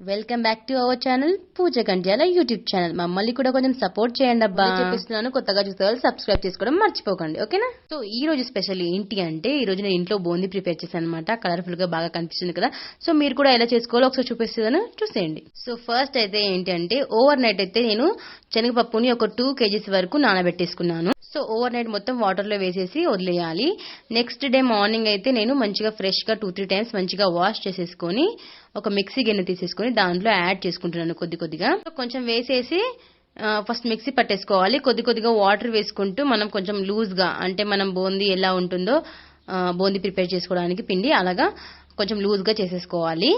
Welcome back to our channel Pooja Gantyala YouTube channel మమ్మల్ని కూడా కొంచెం సపోర్ట్ చేయండి అబ్బా. చెప్పిస్తున్నాను కొత్తగా చూస్తే సబ్స్క్రైబ్ చేసుకోవడం మర్చిపోకండి ఓకేనా సో ఈ రోజు స్పెషల్ ఏంటి అంటే ఈ రోజు నేను ఇంట్లో బూందీ ప్రిపేర్ చేశాను అనమాట కలర్ఫుల్గా బాగా కనిపిస్తుంది కదా. సో మీరు కూడా ఎలా చేసుకోవాలో ఒకసారి చూపిస్తాను చూసేయండి. సో ఫస్ట్ అయితే ఏంటి అంటే ఓవర్ నైట్ అయితే నేను శనగపప్పుని ఒక టూ కేజీస్ వరకు నానబెట్టేసుకున్నాను. సో ఓవర్ నైట్ మొత్తం వాటర్లో వేసేసి వదిలేయాలి. నెక్స్ట్ డే మార్నింగ్ అయితే నేను మంచిగా ఫ్రెష్గా టూ త్రీ టైమ్స్ మంచిగా వాష్ చేసేసుకొని ఒక మిక్సీ గిన్నె తీసేసుకొని దాంట్లో యాడ్ చేసుకుంటున్నాను కొద్ది కొద్దిగా. సో కొంచెం వేసేసి ఫస్ట్ మిక్సీ పట్టేసుకోవాలి. కొద్ది కొద్దిగా వాటర్ వేసుకుంటూ మనం కొంచెం లూజ్గా అంటే మనం బూందీ ఎలా ఉంటుందో బూందీ ప్రిపేర్ చేసుకోవడానికి పిండి అలాగా కొంచెం లూజ్గా చేసేసుకోవాలి.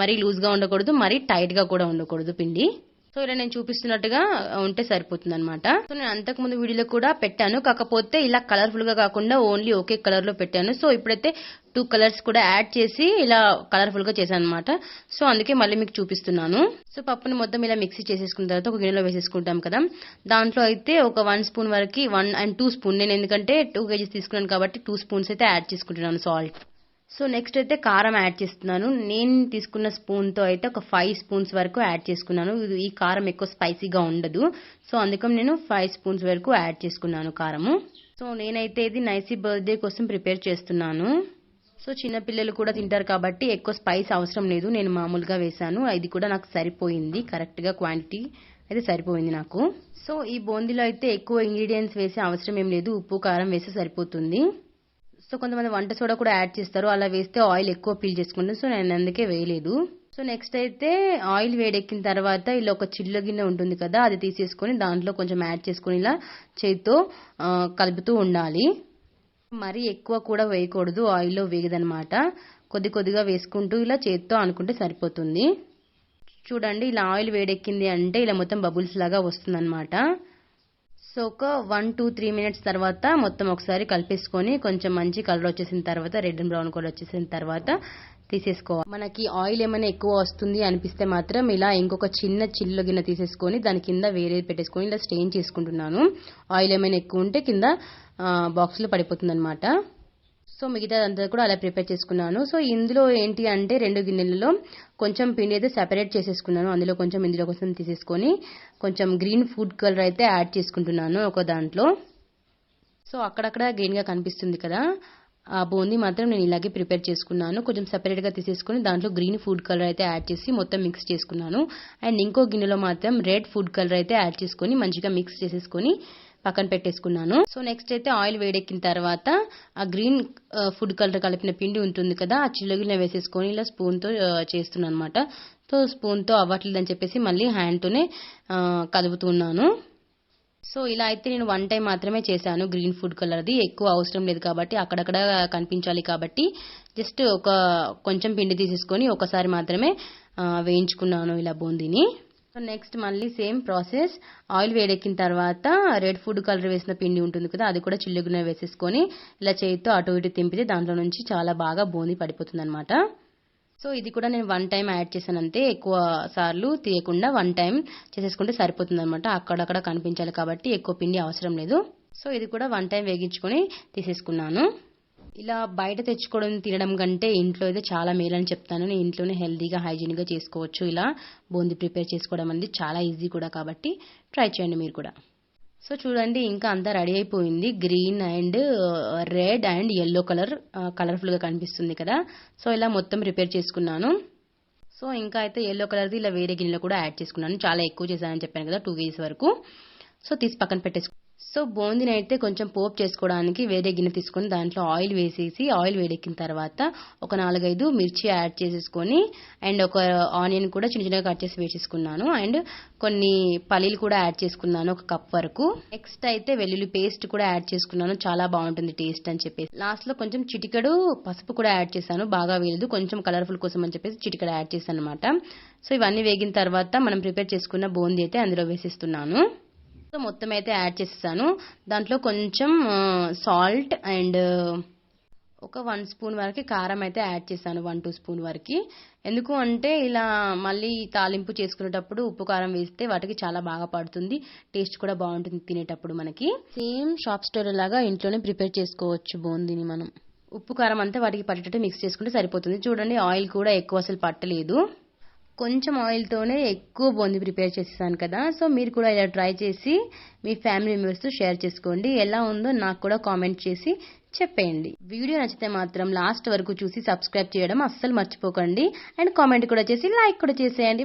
మరీ లూజ్గా ఉండకూడదు మరీ టైట్గా కూడా ఉండకూడదు పిండి. సో ఇలా నేను చూపిస్తున్నట్టుగా ఉంటే సరిపోతుంది అనమాట సో నేను అంతకు ముందు వీడియోలో కూడా పెట్టాను. కాకపోతే ఇలా కలర్ఫుల్గా కాకుండా ఓన్లీ ఒకే కలర్లో పెట్టాను. సో ఇప్పుడైతే టూ కలర్స్ కూడా యాడ్ చేసి ఇలా కలర్ఫుల్గా చేశాను అనమాట సో అందుకే మళ్ళీ మీకు చూపిస్తున్నాను. సో పప్పుని మొత్తం ఇలా మిక్సీ చేసేసుకున్న తర్వాత ఒక గిన్నెలో వేసేసుకుంటాం కదా. దాంట్లో అయితే ఒక వన్ స్పూన్ వరకు వన్ అండ్ టూ స్పూన్ నేను ఎందుకంటే టూ కేజీస్ తీసుకున్నాను కాబట్టి టూ స్పూన్స్ అయితే యాడ్ చేసుకుంటున్నాను సాల్ట్ సో నెక్స్ట్ అయితే కారం యాడ్ చేస్తున్నాను. నేను తీసుకున్న స్పూన్తో అయితే ఒక ఫైవ్ స్పూన్స్ వరకు యాడ్ చేసుకున్నాను. ఇది- ఈ కారం ఎక్కువ స్పైసీగా ఉండదు. సో అందుకని నేను ఫైవ్ స్పూన్స్ వరకు యాడ్ చేసుకున్నాను కారము. సో నేనైతే ఇది నైసీ బర్త్డే కోసం ప్రిపేర్ చేస్తున్నాను. సో చిన్నపిల్లలు కూడా తింటారు కాబట్టి ఎక్కువ స్పైస్ అవసరం లేదు. నేను మామూలుగా వేశాను. ఇది కూడా నాకు సరిపోయింది. కరెక్ట్గా క్వాంటిటీ అయితే సరిపోయింది నాకు. సో ఈ బూందీలో అయితే ఎక్కువ ఇంగ్రీడియంట్స్ వేసే అవసరం ఏం లేదు. ఉప్పు కారం వేస్తే సరిపోతుంది. సో కొంతమంది వంట సోడా కూడా యాడ్ చేస్తారు. అలా వేస్తే ఆయిల్ ఎక్కువ పీల్ చేసుకుంటుంది. సో నేను అందుకే వేయలేదు. సో నెక్స్ట్ అయితే ఆయిల్ వేడెక్కిన తర్వాత ఇలా ఒక చిల్ల గిన్నె ఉంటుంది కదా అది తీసేసుకొని దాంట్లో కొంచెం యాడ్ చేసుకొని ఇలా చేతితో కలుపుతూ ఉండాలి. మరీ ఎక్కువ కూడా వేయకూడదు. ఆయిల్లో వేగదనమాట కొద్ది కొద్దిగా వేసుకుంటూ ఇలా చేతితో అనుకుంటే సరిపోతుంది. చూడండి ఇలా ఆయిల్ వేడెక్కింది అంటే ఇలా మొత్తం బబుల్స్ లాగా వస్తుందన్నమాట. సో ఒక వన్ టూ త్రీ మినిట్స్ తర్వాత మొత్తం ఒకసారి కలిపేసుకొని కొంచెం మంచి కలర్ వచ్చేసిన తర్వాత రెడ్ అండ్ బ్రౌన్ కలర్ వచ్చేసిన తర్వాత తీసేసుకోవాలి. మనకి ఆయిల్ ఏమైనా ఎక్కువ వస్తుంది అనిపిస్తే మాత్రం ఇలా ఇంకొక చిన్న చిల్లు గిన్నె తీసేసుకొని దాని కింద వేరే పెట్టేసుకొని ఇలా స్టెయిన్ చేసుకుంటున్నాను. ఆయిల్ ఏమైనా ఎక్కువ ఉంటే కింద బాక్స్లో పడిపోతుంది అనమాట సో మిగతా అంతా కూడా అలా ప్రిపేర్ చేసుకున్నాను. సో ఇందులో ఏంటి అంటే రెండు గిన్నెలలో కొంచెం పిండి అయితే సెపరేట్ చేసేసుకున్నాను. అందులో కొంచెం ఇందులో కొంచెం తీసేసుకొని కొంచెం గ్రీన్ ఫుడ్ కలర్ అయితే యాడ్ చేసుకుంటున్నాను ఒక దాంట్లో. సో అక్కడక్కడ గ్రీన్గా కనిపిస్తుంది కదా ఆ బూందీ మాత్రం నేను ఇలాగే ప్రిపేర్ చేసుకున్నాను. కొంచెం సెపరేట్గా తీసేసుకుని దాంట్లో గ్రీన్ ఫుడ్ కలర్ అయితే యాడ్ చేసి మొత్తం మిక్స్ చేసుకున్నాను. అండ్ ఇంకో గిన్నెలో మాత్రం రెడ్ ఫుడ్ కలర్ అయితే యాడ్ చేసుకొని మంచిగా మిక్స్ చేసేసుకొని పక్కన పెట్టేసుకున్నాను. సో నెక్స్ట్ అయితే ఆయిల్ వేడెక్కిన తర్వాత ఆ గ్రీన్ ఫుడ్ కలర్ కలిపిన పిండి ఉంటుంది కదా ఆ చిల్లగిన వేసేసుకొని ఇలా స్పూన్తో చేస్తున్నాను అనమాట సో స్పూన్తో అవ్వట్లేదు అవ్వట్లేదని చెప్పేసి మళ్ళీ హ్యాండ్తోనే కదుపుతున్నాను సో ఇలా అయితే నేను వన్ టైం మాత్రమే చేశాను గ్రీన్ ఫుడ్ కలర్ది. ఎక్కువ అవసరం లేదు కాబట్టి అక్కడక్కడ కనిపించాలి కాబట్టి జస్ట్ ఒక కొంచెం పిండి తీసేసుకొని ఒకసారి మాత్రమే వేయించుకున్నాను ఇలా బూందీని. సో నెక్స్ట్ మళ్ళీ సేమ్ ప్రాసెస్ ఆయిల్ వేడెక్కిన తర్వాత రెడ్ ఫుడ్ కలర్ వేసిన పిండి ఉంటుంది కదా అది కూడా చిల్లుగున వేసేసుకొని ఇలా చేతితో అటు ఇటు తింపితే దాంట్లో నుంచి చాలా బాగా బోంది పడిపోతుంది అనమాట సో ఇది కూడా నేను వన్ టైం యాడ్ చేశాను అంతే. ఎక్కువ సార్లు తీయకుండా వన్ టైం చేసేసుకుంటే సరిపోతుంది అనమాట అక్కడక్కడ కనిపించాలి కాబట్టి ఎక్కువ పిండి అవసరం లేదు. సో ఇది కూడా వన్ టైం వేగించుకొని తీసేసుకున్నాను. ఇలా బయట తెచ్చుకోవడం తినడం కంటే ఇంట్లో అయితే చాలా మేలని చెప్తాను. నేను ఇంట్లోనే హెల్దీగా హైజీన్గా చేసుకోవచ్చు. ఇలా బూంది ప్రిపేర్ చేసుకోవడం అనేది చాలా ఈజీ కూడా కాబట్టి ట్రై చేయండి మీరు కూడా. సో చూడండి ఇంకా అంతా రెడీ అయిపోయింది. Green and red and yellow colour కలర్ఫుల్గా కనిపిస్తుంది కదా. సో ఇలా మొత్తం ప్రిపేర్ చేసుకున్నాను. సో ఇంకా అయితే ఎల్లో కలర్ది ఇలా వేరే గిన్నెలో కూడా యాడ్ చేసుకున్నాను. చాలా ఎక్కువ చేశానని చెప్పాను కదా టూ కేజీస్ వరకు. సో తీసి పక్కన పెట్టేసుకున్నాను. సో బూందీని అయితే కొంచెం పోపు చేసుకోవడానికి వేరే గిన్నె తీసుకొని దాంట్లో ఆయిల్ వేసేసి ఆయిల్ వేడెక్కిన తర్వాత ఒక నాలుగైదు మిర్చి యాడ్ చేసేసుకొని అండ్ ఒక ఆనియన్ కూడా చిన్న చిన్నగా కట్ చేసి వేసేసుకున్నాను. అండ్ కొన్ని పల్లీలు కూడా యాడ్ చేసుకున్నాను ఒక కప్ వరకు. నెక్స్ట్ అయితే వెల్లుల్లి పేస్ట్ కూడా యాడ్ చేసుకున్నాను. చాలా బాగుంటుంది టేస్ట్ అని చెప్పేసి. లాస్ట్లో కొంచెం చిటికడు పసుపు కూడా యాడ్ చేశాను. బాగా వేయలేదు కొంచెం కలర్ఫుల్ కోసం అని చెప్పేసి చిటికడ యాడ్ చేశాను అనమాట సో ఇవన్నీ వేగిన తర్వాత మనం ప్రిపేర్ చేసుకున్న బూందీ అయితే అందులో వేసేస్తున్నాను. మొత్తం అయితే యాడ్ చేసేసాను. దాంట్లో కొంచెం సాల్ట్ అండ్ ఒక వన్ స్పూన్ వరకు కారం అయితే యాడ్ చేశాను వన్ టూ స్పూన్ వరకు. ఎందుకు అంటే ఇలా మళ్ళీ తాలింపు చేసుకునేటప్పుడు ఉప్పు కారం వేస్తే వాటికి చాలా బాగా పడుతుంది టేస్ట్ కూడా బాగుంటుంది తినేటప్పుడు మనకి. సేమ్ షాప్ స్టోర్ లాగా ఇంట్లోనే ప్రిపేర్ చేసుకోవచ్చు బూందీని మనం. ఉప్పు కారం అంతా వాటికి పట్టేటట్టు మిక్స్ చేసుకుంటే సరిపోతుంది. చూడండి ఆయిల్ కూడా ఎక్కువ అసలు పట్టలేదు. కొంచెం ఆయిల్తోనే ఎక్కువ బూందీ ప్రిపేర్ చేసేసాను కదా. సో మీరు కూడా ఇలా ట్రై చేసి మీ ఫ్యామిలీ మెంబర్స్తో షేర్ చేసుకోండి. ఎలా ఉందో నాకు కూడా కామెంట్ చేసి చెప్పేయండి. వీడియో నచ్చితే మాత్రం లాస్ట్ వరకు చూసి సబ్స్క్రైబ్ చేయడం అస్సలు మర్చిపోకండి. అండ్ కామెంట్ కూడా చేసి లైక్ కూడా చేసేయండి.